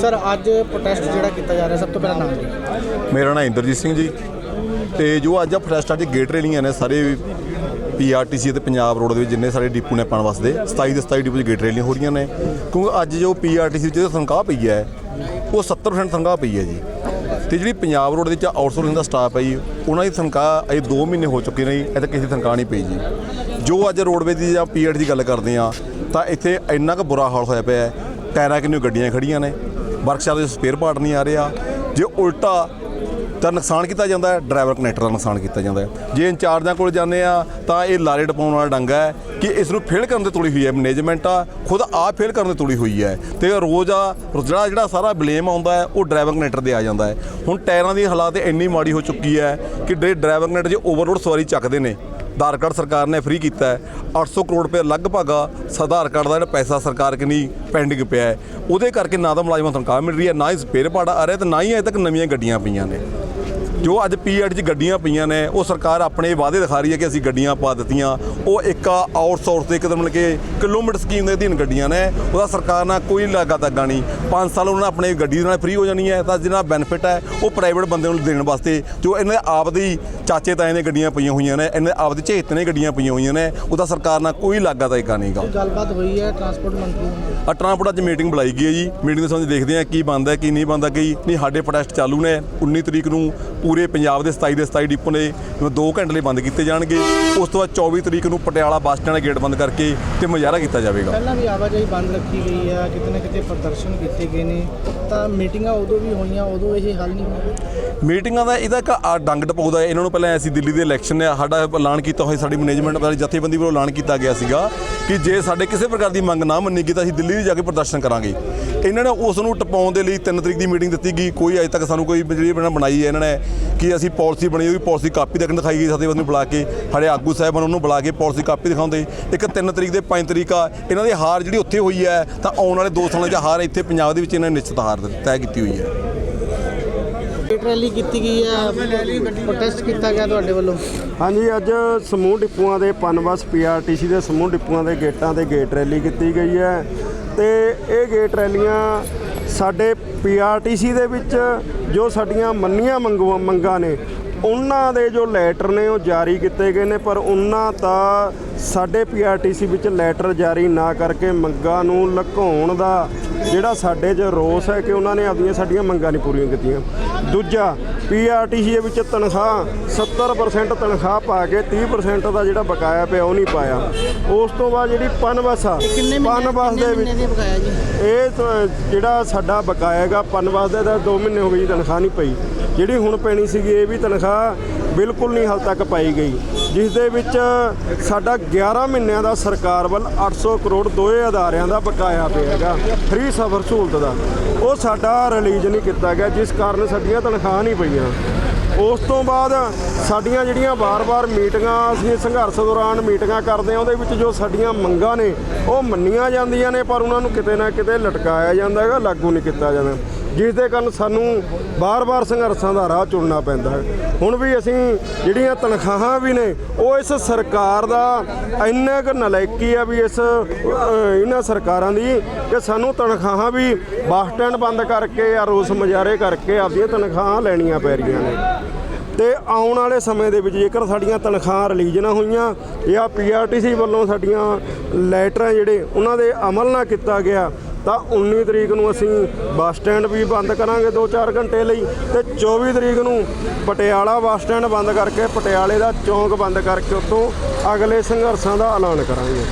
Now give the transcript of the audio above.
Sir ਅੱਜ protest ਜਿਹੜਾ ਕੀਤਾ ਜਾ ਰਿਹਾ, ਸਭ ਤੋਂ ਪਹਿਲਾਂ ਨਾਮ ਮੇਰਾ ਨਾਮ ਇੰਦਰਜੀਤ ਸਿੰਘ ਜੀ। ਤੇ ਜੋ ਅੱਜ ਆ ਫਰੈਸਟਾ ਦੇ ਗੇਟ ਰੈਲੀਆਂ ਨੇ ਸਾਰੇ ਪੀਆਰਟੀਸੀ ਤੇ ਪੰਜਾਬ ਰੋਡ ਦੇ ਵਿੱਚ ਜਿੰਨੇ ਸਾਰੇ ਡਿਪੂ ਨੇ ਪਾਣ ਵਾਸਤੇ 27 ਦੇ 27 ਡਿਪੂ 'ਚ ਗੇਟ ਰੈਲੀਆਂ ਹੋ ਰਹੀਆਂ ਨੇ। ਕਿਉਂਕਿ ਅੱਜ ਜੋ ਪੀਆਰਟੀਸੀ ਵਿੱਚ ਜੋ ਤਨਖਾਹ ਪਈ ਹੈ, ਉਹ 70% ਤਨਖਾਹ ਪਈ ਹੈ ਜੀ। ਤੇ ਜਿਹੜੀ ਪੰਜਾਬ ਰੋਡ ਦੇ ਵਿੱਚ ਆਊਟਸੋਰਸਿੰਗ ਦਾ ਸਟਾਫ ਹੈ ਜੀ, ਉਹਨਾਂ ਦੀ ਤਨਖਾਹ ਅਜੇ 2 ਮਹੀਨੇ ਹੋ ਚੁੱਕੇ ਨੇ ਜੀ ਇਹ ਕਿਸੇ ਦੀ ਤਨਖਾਹ ਨਹੀਂ ਪਈ ਜੀ। ਜੋ ਅੱਜ ਰੋਡਵੇ ਦੀ ਜਾਂ ਪੀਆਰ ਦੀ ਗੱਲ ਕਰਦੇ ਆ ਤਾਂ ਇੱਥੇ ਇੰਨਾ ਕੁ ਬੁਰਾ ਹਾਲ ਹੋਇਆ ਪਿਆ ਹੈ। ਟਾਇਰਾਂ ਕਿੰਨੀਆਂ ਗੱਡੀਆਂ ਖੜੀਆਂ ਨੇ ਵਰਕਸ਼ਾਪ ਦੇ ਸਪੇਅਰ ਪਾਰਟ ਨਹੀਂ ਆ ਰਿਹਾ। ਜੇ ਉਲਟਾ ਤਾਂ ਨੁਕਸਾਨ ਕੀਤਾ ਜਾਂਦਾ ਹੈ ਡਰਾਈਵਰ ਕਨੈਕਟਰ ਦਾ ਨੁਕਸਾਨ ਕੀਤਾ ਜਾਂਦਾ ਹੈ। ਜੇ ਇੰਚਾਰਜਾਂ ਕੋਲ ਜਾਂਦੇ ਆ, ਤਾਂ ਇਹ ਲਾਰੇ ਟਪਾਉਣ ਵਾਲਾ ਡੰਗਾ ਹੈ ਕਿ ਇਸ ਨੂੰ ਫੇਲ ਕਰਨ ਤੇ ਤੁਲੀ ਹੋਈ ਹੈ। ਮੈਨੇਜਮੈਂਟ ਆ, ਖੁਦ ਆਪ ਫੇਲ ਕਰਨ ਤੇ ਤੁਲੀ ਹੋਈ ਹੈ। ਤੇ ਰੋਜ਼ ਆ, ਜਿਹੜਾ ਜਿਹੜਾ ਸਾਰਾ ਬਲੇਮ ਆਉਂਦਾ ਹੈ, ਉਹ ਡਰਾਈਵਰ ਕਨੈਕਟਰ ਦੇ ਆ ਜਾਂਦਾ ਹੈ। ਹੁਣ ਟਾਇਰਾਂ ਦੀ ਹਾਲਾਤ ਇੰਨੀ ਮਾੜੀ ਹੋ ਚੁੱਕੀ ਹੈ ਕਿ ਜਿਹੜੇ ਡਰਾਈਵਰ ਕਨੈਕਟਰ ਜੇ ਓਵਰਲੋਡ ਸਵਾਰੀ ਚੱਕਦੇ ਨੇ ਆਧਾਰ ਕਾਰਡ ਸਰਕਾਰ ਨੇ ਫ੍ਰੀ ਕੀਤਾ ਹੈ। 800 ਕਰੋੜ ਰੁਪਏ ਲਗਭਗ ਆਧਾਰ ਕਾਰਡ ਦਾ ਜਿਹੜਾ ਪੈਸਾ ਸਰਕਾਰ ਕਿੰਨੀ ਪੈਂਡਿੰਗ ਪਿਆ ਹੈ। ਉਹਦੇ ਕਰਕੇ ਨਾ ਤਾਂ ਮੁਲਾਜ਼ਮਾਂ ਨੂੰ ਤਨਖਾਹ ਮਿਲ ਰਹੀ ਹੈ, ਨਾ ਹੀ ਸਪੇਅਰ ਪਾਰਟ ਆ ਰਿਹਾ ਤੇ ਨਾ ਹੀ ਅਜੇ ਤੱਕ ਨਵੀਆਂ ਗੱਡੀਆਂ ਪਈਆਂ ਨੇ। ਜੋ ਅੱਜ ਪੀਐਡ 'ਚ ਗੱਡੀਆਂ ਪਈਆਂ ਨੇ ਉਹ ਸਰਕਾਰ ਆਪਣੇ ਵਾਅਦੇ ਦਿਖਾ ਰਹੀ ਹੈ ਕਿ ਅਸੀਂ ਗੱਡੀਆਂ ਪਾ ਦਿੱਤੀਆਂ। ਉਹ ਇੱਕ ਆਊਟਸੋਰਸ ਦੇ ਤਰ੍ਹਾਂ ਮਤਲਬ ਕਿ ਕਿਲੋਮੀਟਰ ਸਕੀਮ ਦੇ ਅਧੀਨ ਗੱਡੀਆਂ ਨੇ ਉਹਦਾ ਸਰਕਾਰ ਨਾਲ ਕੋਈ ਲਾਗਾ ਤਾਗਾ ਨਹੀਂ। 5 ਸਾਲ ਉਹਨਾਂ ਨੇ ਆਪਣੇ ਗੱਡੀ ਦੇ ਨਾਲ ਫ੍ਰੀ ਹੋ ਜਾਣੀ ਹੈ ਤਾਂ ਜਿਹਨਾਂ ਬੈਨੀਫਿਟ ਹੈ ਉਹ ਪ੍ਰਾਈਵੇਟ ਬੰਦੇ ਨੂੰ ਦੇਣ ਵਾਸਤੇ ਜੋ ਇਹਨਾਂ ਦੇ ਆਪ ਦੀ ਚਾਚੇ ਤਾਏ ਨੇ ਗੱਡੀਆਂ ਪਈਆਂ ਹੋਈਆਂ ਨੇ ਇਹਨਾਂ ਦੇ ਆਪ ਦੇ ਝੇਤ ਨੇ ਗੱਡੀਆਂ ਪਈਆਂ ਹੋਈਆਂ ਨੇ ਉਹਦਾ ਸਰਕਾਰ ਨਾਲ ਕੋਈ ਲਾਗਾ ਤਾਗਾ ਨਹੀਂਗਾ ਗੱਲਬਾਤ ਹੋਈ ਹੈ ਟਰਾਂਸਪੋਰਟ ਮੰਤਰੀ ਨਾਲ? ਆ ਟਰਾਂਸਪੋਰਟ ਅੱਜ ਮੀਟਿੰਗ ਬੁਲਾਈ ਗਈ ਹੈ ਜੀ। ਮੀਟਿੰਗ ਦੇ ਸਮਝ ਦੇਖਦੇ ਆ ਕੀ ਬਣਦਾ ਕੀ ਨਹੀਂ ਬਣਦਾ ਕੀ ਨਹੀਂ ਸਾਡੇ ਪ੍ਰੋਟੈਸਟ ਚਾਲੂ ਨੇ। 19 ਤਰੀਕ ਨੂੰ ਪੂਰੇ ਪੰਜਾਬ ਦੇ 27 ਦੇ 27 ਡਿਪੋ ਨੇ 2 ਘੰਟੇ ਲਈ ਬੰਦ ਕੀਤੇ ਜਾਣਗੇ ਉਸ ਤੋਂ ਬਾਅਦ 24 ਤਰੀਕ ਨੂੰ ਪਟਿਆਲਾ ਬੱਸ ਸਟੈਂਡ ਦਾ ਗੇਟ ਬੰਦ ਕਰਕੇ ਤੇ ਮੁਜ਼ਾਹਰਾ ਕੀਤਾ ਜਾਵੇਗਾ। ਪਹਿਲਾਂ ਵੀ ਆਵਾਜਾਈ ਬੰਦ ਰੱਖੀ ਗਈ ਹੈ ਕਿਤੇ ਨਾ ਕਿਤੇ ਪ੍ਰਦਰਸ਼ਨ ਕੀਤੇ ਗਏ ਨੇ। ਤਾਂ ਮੀਟਿੰਗਾਂ ਉਦੋਂ ਵੀ ਹੋਈਆਂ ਉਦੋਂ ਇਹ ਹੱਲ ਨਹੀਂ ਹੋਇਆ। ਮੀਟਿੰਗਾਂ ਦਾ ਇਹਦਾ ਇੱਕ ਆ ਡੰਗ ਟਪਾਉਦਾ ਇਹਨਾਂ ਨੂੰ ਪਹਿਲਾਂ ਅਸੀਂ ਦਿੱਲੀ ਦੇ ਇਲੈਕਸ਼ਨ ਨੇ ਸਾਡਾ ਐਲਾਨ ਕੀਤਾ ਹੋਇਆ ਸਾਡੀ ਮੈਨੇਜਮੈਂਟ ਵਾਲੀ ਜਥੇਬੰਦੀ ਵੱਲੋਂ ਐਲਾਨ ਕੀਤਾ ਗਿਆ ਸੀਗਾ ਕਿ ਜੇ ਸਾਡੇ ਕਿਸੇ ਪ੍ਰਕਾਰ ਦੀ ਮੰਗ ਨਾ ਮੰਨੀ ਗਈ ਤਾਂ ਅਸੀਂ ਦਿੱਲੀ ਜਾ ਕੇ ਪ੍ਰਦਰਸ਼ਨ ਕਰਾਂਗੇ। ਇਹਨਾਂ ਨੇ ਉਸ ਨੂੰ ਟਪਾਉਣ ਦੇ ਲਈ 3 ਤਰੀਕ ਦੀ ਮੀਟਿੰਗ ਦਿੱਤੀ ਗਈ। ਕੋਈ ਅਜੇ ਤੱਕ ਸਾਨੂੰ ਕੋਈ ਜਿਹੜੀ ਬਣਾ ਬਣਾਈ ਹੈ ਇਹਨਾਂ ਨੇ ਕਿ ਅਸੀਂ ਪਾਲਿਸੀ ਬਣੀ ਉਹਦੀ ਪਾਲਿਸੀ ਕਾਪੀ ਤੱਕ ਦਿਖਾਈ ਗਈ ਜਥੇਬੰਦੀ ਨੂੰ ਬੁਲਾ ਕੇ। ਸਾਡੇ ਆਗੂ ਸਾਹਿਬਾਨ ਉਹਨੂੰ ਬੁਲਾ ਕੇ ਪਾਲਿਸੀ ਕਾਪੀ ਦਿਖਾਉਂਦੇ। ਇੱਕ 3 ਤਰੀਕ ਦੇ 5 ਤਰੀਕ ਆ ਇਹਨਾਂ ਦੀ ਹਾਰ ਜਿਹੜੀ ਉੱਥੇ ਹੋਈ ਹੈ ਤਾਂ ਆਉਣ ਵਾਲੇ 2 ਸਾਲਾਂ 'ਚ ਹਾਰ ਇੱਥੇ ਪੰਜਾਬ ਦੇ ਵਿੱਚ ਇਹਨਾਂ ਨੇ ਨਿਸ਼ਚਿਤ ਹਾਰ ਤੈਅ ਕੀਤੀ ਹੋਈ ਹੈ। ਗੇਟ ਰੈਲੀ ਕੀਤੀ ਗਈ ਹੈ ਪ੍ਰੋਟੈਸਟ ਕੀਤਾ ਗਿਆ ਤੁਹਾਡੇ ਵੱਲੋਂ? ਹਾਂਜੀ ਅੱਜ ਸਮੂਹ ਡਿਪੂਆਂ ਦੇ ਪਨਬਸ ਪੀਆਰਟੀਸੀ ਦੇ ਸਮੂਹ ਡਿਪੂਆਂ ਦੇ ਗੇਟਾਂ ਤੇ ਗੇਟ ਰੈਲੀ ਕੀਤੀ ਗਈ ਹੈ। ਤੇ ਇਹ ਗੇਟ ਰੈਲੀਆਂ ਸਾਡੇ ਪੀਆਰਟੀਸੀ ਦੇ ਵਿੱਚ ਜੋ ਸਾਡੀਆਂ ਮੰਨੀਆਂ ਮੰਗਵਾ ਮੰਗਾਂ ਨੇ ਉਹਨਾਂ ਦੇ ਜੋ ਲੈਟਰ ਨੇ ਉਹ ਜਾਰੀ ਕੀਤੇ ਗਏ ਨੇ ਪਰ ਉਹਨਾਂ ਤਾਂ ਸਾਡੇ ਪੀਆਰਟੀਸੀ ਵਿੱਚ ਲੈਟਰ ਜਾਰੀ ਨਾ ਕਰਕੇ ਮੰਗਾਂ ਨੂੰ ਲੁਕਾਉਣ ਦਾ ਜਿਹੜਾ ਸਾਡੇ 'ਚ ਰੋਸ ਹੈ ਕਿ ਉਹਨਾਂ ਨੇ ਆਪਣੀਆਂ ਸਾਡੀਆਂ ਮੰਗਾਂ ਨਹੀਂ ਪੂਰੀਆਂ ਕੀਤੀਆਂ। ਦੂਜਾ ਪੀਆਰਟੀਸੀ ਦੇ ਵਿੱਚ ਤਨਖਾਹ 70% ਤਨਖਾਹ ਪਾ ਕੇ 30% ਦਾ ਜਿਹੜਾ ਬਕਾਇਆ ਪਿਆ ਉਹ ਨਹੀਂ ਪਾਇਆ। ਉਸ ਤੋਂ ਬਾਅਦ ਜਿਹੜੀ ਪਨਬਸ ਆ ਪਨਬਸ ਦੇ ਵਿੱਚ ਇਹ ਜਿਹੜਾ ਸਾਡਾ ਬਕਾਇਆ ਹੈਗਾ ਪਨਬਸ ਦਾ 2 ਮਹੀਨੇ ਹੋ ਗਏ ਜੀ ਤਨਖਾਹ ਨਹੀਂ ਪਈ। ਜਿਹੜੀ ਹੁਣ ਪੈਣੀ ਸੀਗੀ ਇਹ ਵੀ ਤਨਖਾਹ ਬਿਲਕੁਲ ਨਹੀਂ ਹਾਲ ਤੱਕ ਪਾਈ ਗਈ। ਜਿਸ ਦੇ ਵਿੱਚ ਸਾਡਾ 11 ਮਹੀਨਿਆਂ ਦਾ ਸਰਕਾਰ ਵੱਲ 800 ਕਰੋੜ ਦੋਏ ਅਦਾਰਿਆਂ ਦਾ ਬਕਾਇਆ ਪਿਆ ਹੈਗਾ ਫ੍ਰੀ ਸਫਰ ਸਹੂਲਤ ਦਾ। ਉਹ ਸਾਡਾ ਰਿਲੀਜ਼ ਨਹੀਂ ਕੀਤਾ ਗਿਆ, ਜਿਸ ਕਾਰਨ ਸਾਡੀਆਂ ਤਨਖਾਹਾਂ ਨਹੀਂ ਪਈਆਂ। ਉਸ ਤੋਂ ਬਾਅਦ ਸਾਡੀਆਂ ਜਿਹੜੀਆਂ ਵਾਰ-ਵਾਰ ਮੀਟਿੰਗਾਂ, ਅਸੀਂ ਸੰਘਰਸ਼ ਦੌਰਾਨ ਮੀਟਿੰਗਾਂ ਕਰਦੇ ਹਾਂ, ਉਹਦੇ ਵਿੱਚ ਜੋ ਸਾਡੀਆਂ ਮੰਗਾਂ ਨੇ, ਉਹ ਮੰਨੀਆਂ ਜਾਂਦੀਆਂ ਨੇ, ਪਰ ਉਹਨਾਂ ਨੂੰ ਕਿਤੇ ਨਾ ਕਿਤੇ ਲਟਕਾਇਆ ਜਾਂਦਾ ਹੈਗਾ, ਲਾਗੂ ਨਹੀਂ ਕੀਤਾ ਜਾਂਦਾ। ਜਿਸ ਦੇ ਕਾਰਨ ਸਾਨੂੰ ਬਾਰ-ਬਾਰ ਸੰਘਰਸ਼ਾਂ ਦਾ ਰਾਹ ਚੁਣਨਾ ਪੈਂਦਾ ਹੈ। ਹੁਣ ਵੀ ਅਸੀਂ ਜਿਹੜੀਆਂ ਤਨਖਾਹਾਂ ਵੀ ਨੇ, ਉਹ ਇਸ ਸਰਕਾਰ ਦਾ ਇੰਨਾ ਕੁ ਨਲਾਇਕੀ ਆ ਵੀ ਇਸ ਇਹਨਾਂ ਸਰਕਾਰਾਂ ਦੀ ਕਿ ਸਾਨੂੰ ਤਨਖਾਹਾਂ ਵੀ ਬੱਸ ਸਟੈਂਡ ਬੰਦ ਕਰਕੇ ਜਾਂ ਰੋਸ ਮੁਜ਼ਾਹਰੇ ਕਰਕੇ ਆਪਦੀਆਂ ਤਨਖਾਹਾਂ ਲੈਣੀਆਂ ਪੈ ਰਹੀਆਂ ਨੇ। ਤੇ ਆਉਣ ਵਾਲੇ ਸਮੇਂ ਦੇ ਵਿੱਚ ਜੇਕਰ ਸਾਡੀਆਂ ਤਨਖਾਹਾਂ ਰਿਲੀਜ਼ ਨਾ ਹੋਈਆਂ, ਜਾਂ ਪੀਆਰਟੀਸੀ ਵੱਲੋਂ ਸਾਡੀਆਂ ਲੈਟਰਾਂ ਜਿਹੜੇ ਉਹਨਾਂ ਦੇ ਅਮਲ ਨਾ ਕੀਤਾ ਗਿਆ ਤਾਂ 19 ਤਰੀਕ ਨੂੰ ਅਸੀਂ ਬੱਸ ਸਟੈਂਡ ਵੀ ਬੰਦ ਕਰਾਂਗੇ 2-4 ਘੰਟੇ ਲਈ ਤੇ 24 ਤਰੀਕ ਨੂੰ ਪਟਿਆਲਾ ਬੱਸ ਸਟੈਂਡ ਬੰਦ ਕਰਕੇ ਪਟਿਆਲੇ ਦਾ ਚੌਂਕ ਬੰਦ ਕਰਕੇ ਉੱਥੋਂ ਅਗਲੇ ਸੰਘਰਸ਼ਾਂ ਦਾ ਐਲਾਨ ਕਰਾਂਗੇ।